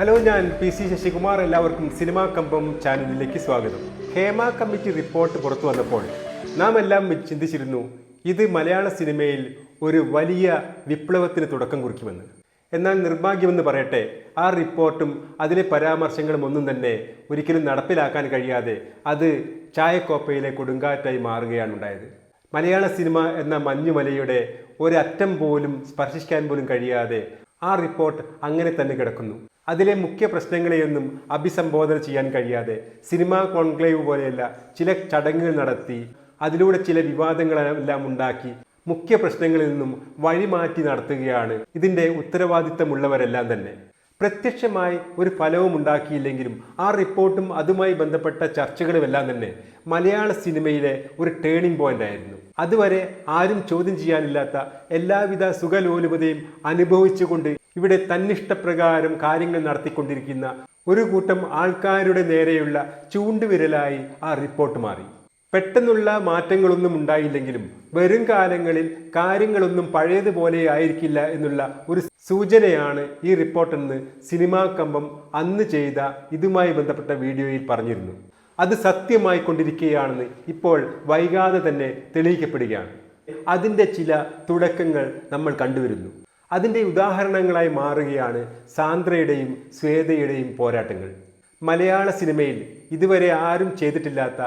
Hello ഞാൻ P C Sasikumar. എല്ലാവർക്കും cinema കമ്പം ചാനലിലേക്ക് സ്വാഗതം. ഹേമ കമ്മിറ്റി റിപ്പോർട്ട് പുറത്തു വന്നപ്പോൾ നാം എല്ലാം ചിന്തിച്ചിരുന്നു ഇത് മലയാള സിനിമയിൽ ഒരു വലിയ വിപ്ലവത്തിന് തുടക്കം കുറിക്കുമെന്ന്. എന്നാൽ നിർഭാഗ്യമെന്ന് പറയട്ടെ ആ റിപ്പോർട്ടും അതിലെ പരാമർശങ്ങളും ഒന്നും തന്നെ ഒരിക്കലും നടപ്പിലാക്കാൻ കഴിയാതെ അത് ചായക്കോപ്പയിലെ കൊടുങ്കാറ്റായി മാറുകയാണ് ഉണ്ടായത്. മലയാള സിനിമ എന്ന മഞ്ഞുമലയുടെ ഒരറ്റം പോലും സ്പർശിക്കാൻ പോലും കഴിയാതെ ആ റിപ്പോർട്ട് അങ്ങനെ തന്നെ കിടക്കുന്നു. അതിലെ മുഖ്യ പ്രശ്നങ്ങളെയൊന്നും അഭിസംബോധന ചെയ്യാൻ കഴിയാതെ സിനിമാ കോൺക്ലേവ് പോലെയല്ല ചില ചടങ്ങുകൾ നടത്തി അതിലൂടെ ചില വിവാദങ്ങളെല്ലാം ഉണ്ടാക്കി മുഖ്യ പ്രശ്നങ്ങളിൽ നിന്നും വഴിമാറ്റി നടത്തുകയാണ്. ഇതിന്റെ ഉത്തരവാദിത്തമുള്ളവരെല്ലാം തന്നെ. പ്രത്യക്ഷമായി ഒരു ഫലവും ഉണ്ടാക്കിയില്ലെങ്കിലും ആ റിപ്പോർട്ടും അതുമായി ബന്ധപ്പെട്ട ചർച്ചകളുമെല്ലാം തന്നെ മലയാള സിനിമയിലെ ഒരു ടേണിംഗ് പോയിന്റ് ആയിരുന്നു. അതുവരെ ആരും ചോദ്യം ചെയ്യാനില്ലാത്ത എല്ലാവിധ സുഖലോലുപതയും അനുഭവിച്ചുകൊണ്ട് ഇവിടെ തന്നിഷ്ടപ്രകാരം കാര്യങ്ങൾ നടത്തിക്കൊണ്ടിരിക്കുന്ന ഒരു കൂട്ടം ആൾക്കാരുടെ നേരെയുള്ള ചൂണ്ടുവിരലായി ആ റിപ്പോർട്ട് മാറി. പെട്ടെന്നുള്ള മാറ്റങ്ങളൊന്നും ഉണ്ടായില്ലെങ്കിലും വരും കാലങ്ങളിൽ കാര്യങ്ങളൊന്നും പഴയതുപോലെ ആയിരിക്കില്ല എന്നുള്ള ഒരു സൂചനയാണ് ഈ റിപ്പോർട്ടെന്ന് സിനിമാ കമ്പം അന്ന് ചെയ്ത ഇതുമായി ബന്ധപ്പെട്ട വീഡിയോയിൽ പറഞ്ഞിരുന്നു. അത് സത്യമായി കൊണ്ടിരിക്കുകയാണെന്ന് ഇപ്പോൾ വൈകാതെ തന്നെ തെളിയിക്കപ്പെടുകയാണ്. അതിന്റെ ചില തുടക്കങ്ങൾ നമ്മൾ കണ്ടുവരുന്നു. അതിന്റെ ഉദാഹരണങ്ങളായി മാറുകയാണ് സാന്ദ്രയുടെയും ശ്വേതയുടെയും പോരാട്ടങ്ങൾ. മലയാള സിനിമയിൽ ഇതുവരെ ആരും ചെയ്തിട്ടില്ലാത്ത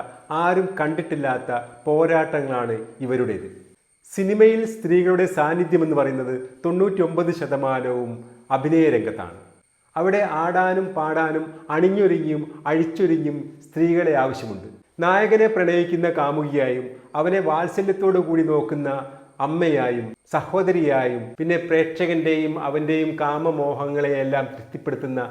ആരും കണ്ടിട്ടില്ലാത്ത പോരാട്ടങ്ങളാണ് ഇവരുടേത്. സിനിമയിൽ സ്ത്രീകളുടെ സാന്നിധ്യം എന്ന് പറയുന്നത് തൊണ്ണൂറ്റി ശതമാനവും അഭിനയ രംഗത്താണ് അവിടെ ആടാനും പാടാനും അണിഞ്ഞൊരുങ്ങിയും അഴിച്ചൊരുങ്ങിയും സ്ത്രീകളെ ആവശ്യമുണ്ട്. നായകനെ പ്രണയിക്കുന്ന കാമുകിയായും അവനെ വാത്സല്യത്തോടു കൂടി നോക്കുന്ന അമ്മയായും സഹോദരിയായും പിന്നെ പ്രേക്ഷകന്റെയും അവന്റെയും കാമമോഹങ്ങളെയെല്ലാം തൃപ്തിപ്പെടുത്തുന്ന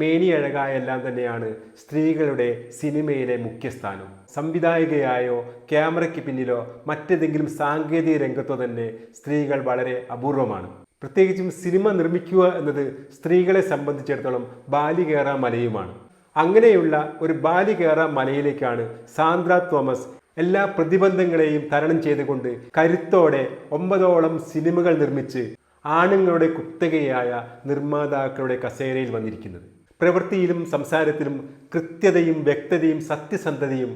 മേനിയഴകായ എല്ലാം തന്നെയാണ് സ്ത്രീകളുടെ സിനിമയിലെ മുഖ്യസ്ഥാനം. സംവിധായികയായോ ക്യാമറയ്ക്ക് പിന്നിലോ മറ്റേതെങ്കിലും സാങ്കേതിക രംഗത്തോ തന്നെ സ്ത്രീകൾ വളരെ അപൂർവമാണ്. പ്രത്യേകിച്ചും സിനിമ നിർമ്മിക്കുക എന്നത് സ്ത്രീകളെ സംബന്ധിച്ചിടത്തോളം ബാലികേറ മലയുമാണ്. അങ്ങനെയുള്ള ഒരു ബാലികേറ മലയിലേക്കാണ് സാന്ദ്ര തോമസ് എല്ലാ പ്രതിബന്ധങ്ങളെയും തരണം ചെയ്തുകൊണ്ട് കരുത്തോടെ ഒമ്പതോളം സിനിമകൾ നിർമ്മിച്ച് ആണുങ്ങളുടെ കുത്തകയായ നിർമ്മാതാക്കളുടെ കസേരയിൽ വന്നിരിക്കുന്നത്. പ്രവൃത്തിയിലും സംസാരത്തിലും കൃത്യതയും വ്യക്തതയും സത്യസന്ധതയും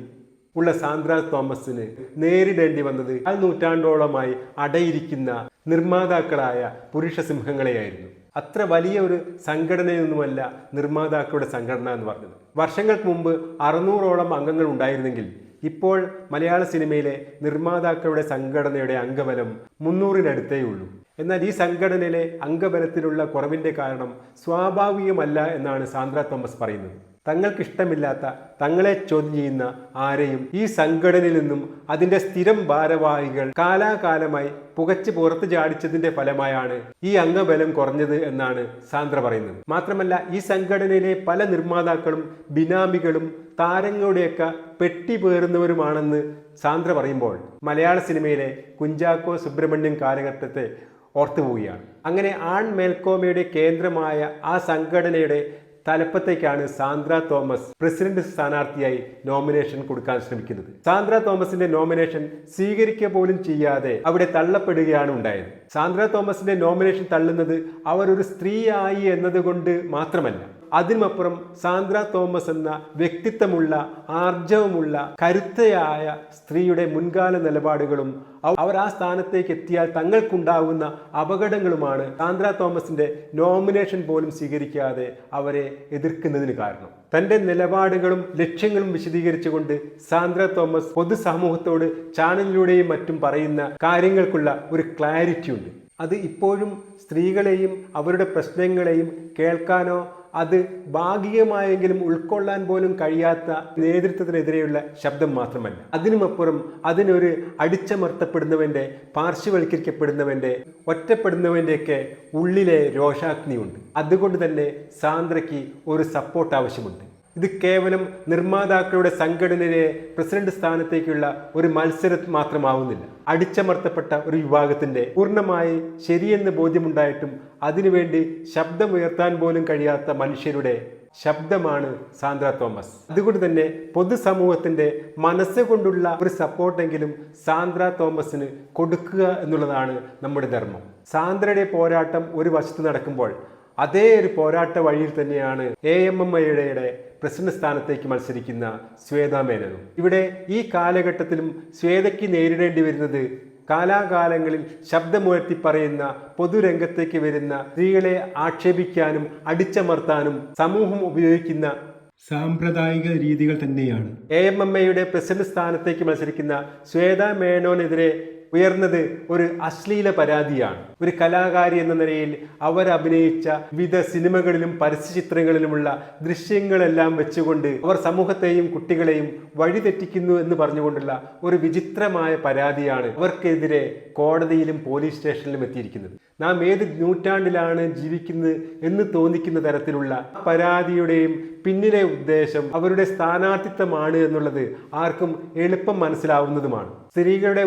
ഉള്ള സാന്ദ്ര തോമസിന് നേരിടേണ്ടി വന്നത് ആ നൂറ്റാണ്ടോളമായി അടയിരിക്കുന്ന നിർമ്മാതാക്കളായ പുരുഷ സിംഹങ്ങളെയായിരുന്നു. അത്ര വലിയ ഒരു സംഘടനയൊന്നുമല്ല നിർമ്മാതാക്കളുടെ സംഘടന എന്ന് പറഞ്ഞത്. വർഷങ്ങൾക്ക് മുമ്പ് അറുന്നൂറോളം അംഗങ്ങൾ ഉണ്ടായിരുന്നെങ്കിൽ ഇപ്പോൾ മലയാള സിനിമയിലെ നിർമ്മാതാക്കളുടെ സംഘടനയുടെ അംഗബലം മുന്നൂറിനടുത്തേ ഉള്ളൂ എന്നാൽ ഈ സംഘടനയിലെ അംഗബലത്തിലുള്ള കുറവിന്റെ കാരണം സ്വാഭാവികമല്ല എന്നാണ് സാന്ദ്ര തോമസ് പറയുന്നത്. തങ്ങൾക്കിഷ്ടമില്ലാത്ത തങ്ങളെ ചോദ്യം ചെയ്യുന്ന ആരെയും ഈ സംഘടനയിൽ നിന്നും അതിന്റെ സ്ഥിരം ഭാരവാഹികൾ കാലാകാലമായി പുകച്ച് പുറത്തു ചാടിച്ചതിന്റെ ഫലമായാണ് ഈ അംഗബലം കുറഞ്ഞത് എന്നാണ് സാന്ദ്ര പറയുന്നത്. മാത്രമല്ല ഈ സംഘടനയിലെ പല നിർമ്മാതാക്കളും ബിനാമികളും താരങ്ങളുടെയൊക്കെ പെട്ടി പേറുന്നവരുമാണെന്ന് സാന്ദ്ര പറയുമ്പോൾ മലയാള സിനിമയിലെ കുഞ്ചാക്കോ സുബ്രഹ്മണ്യം കാലഘട്ടത്തെ ഓർത്തുപോവുകയാണ്. അങ്ങനെ ആൺ മേൽക്കോമയുടെ കേന്ദ്രമായ ആ സംഘടനയുടെ തലപ്പത്തേക്കാണ് സാന്ദ്ര തോമസ് പ്രസിഡന്റ് സ്ഥാനാർത്ഥിയായി നോമിനേഷൻ കൊടുക്കാൻ ശ്രമിക്കുന്നത്. സാന്ദ്ര തോമസിന്റെ നോമിനേഷൻ സ്വീകരിക്കുക പോലും ചെയ്യാതെ അവിടെ തള്ളപ്പെടുകയാണ് ഉണ്ടായത്. സാന്ദ്ര തോമസിന്റെ നോമിനേഷൻ തള്ളുന്നത് അവർ ഒരു സ്ത്രീയായി എന്നതുകൊണ്ട് മാത്രമല്ല അതിനുമപ്പുറം സാന്ദ്ര തോമസ് എന്ന വ്യക്തിത്വമുള്ള ആർജവമുള്ള കരുത്തയായ സ്ത്രീയുടെ മുൻകാല നിലപാടുകളും അവർ ആ സ്ഥാനത്തേക്ക് എത്തിയാൽ തങ്ങൾക്കുണ്ടാകുന്ന അപകടങ്ങളുമാണ് സാന്ദ്ര തോമസിന്റെ നോമിനേഷൻ പോലും സ്വീകരിക്കാതെ അവരെ എതിർക്കുന്നതിന് കാരണം. തന്റെ നിലപാടുകളും ലക്ഷ്യങ്ങളും വിശദീകരിച്ചുകൊണ്ട് സാന്ദ്ര തോമസ് പൊതുസമൂഹത്തോട് ചാനലിലൂടെയും മറ്റും പറയുന്ന കാര്യങ്ങൾക്കുള്ള ഒരു ക്ലാരിറ്റി ഉണ്ട് അത് ഇപ്പോഴും സ്ത്രീകളെയും അവരുടെ പ്രശ്നങ്ങളെയും കേൾക്കാനോ അത് ഭാഗികമായെങ്കിലും ഉൾക്കൊള്ളാൻ പോലും കഴിയാത്ത നേതൃത്വത്തിനെതിരെയുള്ള ശബ്ദം മാത്രമല്ല. അതിനുമപ്പുറം അതിനൊരു അടിച്ചമർത്തപ്പെടുന്നവന്റെ പാർശ്വവൽക്കരിക്കപ്പെടുന്നവന്റെ ഒറ്റപ്പെടുന്നവന്റെയൊക്കെ ഉള്ളിലെ രോഷാഗ്നിയുണ്ട്. അതുകൊണ്ട് തന്നെ സാന്ദ്രയ്ക്ക് ഒരു സപ്പോർട്ട് ആവശ്യമുണ്ട്. ഇത് കേവലം നിർമ്മാതാക്കളുടെ സംഘടനയിലെ പ്രസിഡന്റ് സ്ഥാനത്തേക്കുള്ള ഒരു മത്സരം മാത്രമാവുന്നില്ല. അടിച്ചമർത്തപ്പെട്ട ഒരു വിഭാഗത്തിന്റെ പൂർണമായി ശരിയെന്ന് ബോധ്യമുണ്ടായിട്ടും അതിനുവേണ്ടി ശബ്ദമുയർത്താൻ പോലും കഴിയാത്ത മനുഷ്യരുടെ ശബ്ദമാണ് സാന്ദ്ര തോമസ്. അതുകൊണ്ട് തന്നെ പൊതുസമൂഹത്തിന്റെ മനസ്സുകൊണ്ടുള്ള ഒരു സപ്പോർട്ടെങ്കിലും സാന്ദ്ര തോമസിന് കൊടുക്കുക എന്നുള്ളതാണ് നമ്മുടെ ധർമ്മം. സാന്ദ്രയുടെ പോരാട്ടം ഒരു വശത്ത് നടക്കുമ്പോൾ അതേ ഒരു പോരാട്ട വഴിയിൽ തന്നെയാണ് എ എം എം ഐയുടെ പ്രസിഡന്റ് സ്ഥാനത്തേക്ക് മത്സരിക്കുന്ന ശ്വേതാ മേനനും. ഇവിടെ ഈ കാലഘട്ടത്തിലും ശ്വേതയ്ക്ക് നേരിടേണ്ടി വരുന്നത് കാലാകാലങ്ങളിൽ ശബ്ദമുയർത്തി പറയുന്ന പൊതുരംഗത്തേക്ക് വരുന്ന സ്ത്രീകളെ ആക്ഷേപിക്കാനും അടിച്ചമർത്താനും സമൂഹം ഉപയോഗിക്കുന്ന സാമ്പ്രദായിക രീതികൾ തന്നെയാണ്. എ എം എം എയുടെ പ്രസിഡന്റ് സ്ഥാനത്തേക്ക് മത്സരിക്കുന്ന ശ്വേത മേനോനെതിരെ ഉയർന്നത് ഒരു അശ്ലീല പരാതിയാണ്. ഒരു കലാകാരി എന്ന നിലയിൽ അവർ അഭിനയിച്ച വിവിധ സിനിമകളിലും പരസ്യചിത്രങ്ങളിലുമുള്ള ദൃശ്യങ്ങളെല്ലാം വെച്ചുകൊണ്ട് അവർ സമൂഹത്തെയും കുട്ടികളെയും വഴിതെറ്റിക്കുന്നു എന്ന് പറഞ്ഞുകൊണ്ടുള്ള ഒരു വിചിത്രമായ പരാതിയാണ് അവർക്കെതിരെ കോടതിയിലും പോലീസ് സ്റ്റേഷനിലും എത്തിയിരിക്കുന്നത്. നാം ഏത് നൂറ്റാണ്ടിലാണ് ജീവിക്കുന്നത് എന്ന് തോന്നിക്കുന്ന തരത്തിലുള്ള പരാതിയുടെയും പിന്നിലെ ഉദ്ദേശം അവരുടെ സ്ഥാനാർത്ഥിത്വമാണ് എന്നുള്ളത് ആർക്കും എളുപ്പം മനസ്സിലാവുന്നതുമാണ്. സ്ത്രീകളുടെ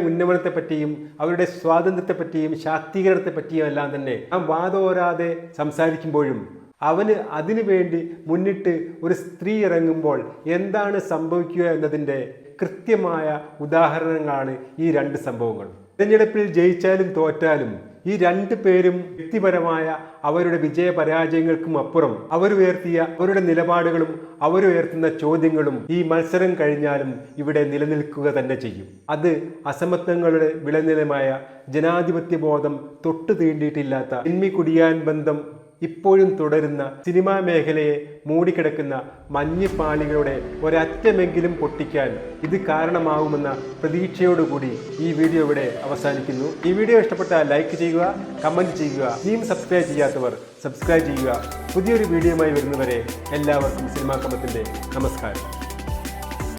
ഉന്നമനത്തെപ്പറ്റിയും അവരുടെ സ്വാതന്ത്ര്യത്തെപ്പറ്റിയും ശാക്തീകരണത്തെപ്പറ്റിയും എല്ലാം തന്നെ നാം വാദോരാതെ സംസാരിക്കുമ്പോഴും അവന് അതിനു വേണ്ടി മുന്നിട്ട് ഒരു സ്ത്രീ ഇറങ്ങുമ്പോൾ എന്താണ് സംഭവിക്കുക എന്നതിന്റെ കൃത്യമായ ഉദാഹരണങ്ങളാണ് ഈ രണ്ട് സംഭവങ്ങൾ തിരഞ്ഞെടുപ്പിൽ ജയിച്ചാലും തോറ്റാലും ഈ രണ്ട് പേരും വ്യക്തിപരമായ അവരുടെ വിജയ പരാജയങ്ങൾക്കും അപ്പുറം അവരുയർത്തിയ അവരുടെ നിലപാടുകളും അവരുയർത്തുന്ന ചോദ്യങ്ങളും ഈ മത്സരം കഴിഞ്ഞാലും ഇവിടെ നിലനിൽക്കുക തന്നെ ചെയ്യും. അത് അസമത്വങ്ങളുടെ വിളനിലമായ ജനാധിപത്യ ബോധം തൊട്ടു തീണ്ടിയിട്ടില്ലാത്ത എന്മി കുടിയാൻ ബന്ധം ഇപ്പോഴും തുടരുന്ന സിനിമാ മേഖലയെ മൂടിക്കിടക്കുന്ന മഞ്ഞിപ്പാളികളുടെ ഒരറ്റമെങ്കിലും പൊട്ടിക്കാൻ ഇത് കാരണമാകുമെന്ന പ്രതീക്ഷയോടുകൂടി ഈ വീഡിയോ ഇവിടെ അവസാനിക്കുന്നു. ഈ വീഡിയോ ഇഷ്ടപ്പെട്ടാൽ ലൈക്ക് ചെയ്യുക കമന്റ് ചെയ്യുക ഇനിയും സബ്സ്ക്രൈബ് ചെയ്യാത്തവർ സബ്സ്ക്രൈബ് ചെയ്യുക. പുതിയൊരു വീഡിയോയുമായി വരുന്നവരെ എല്ലാവർക്കും സിനിമാ നമസ്കാരം.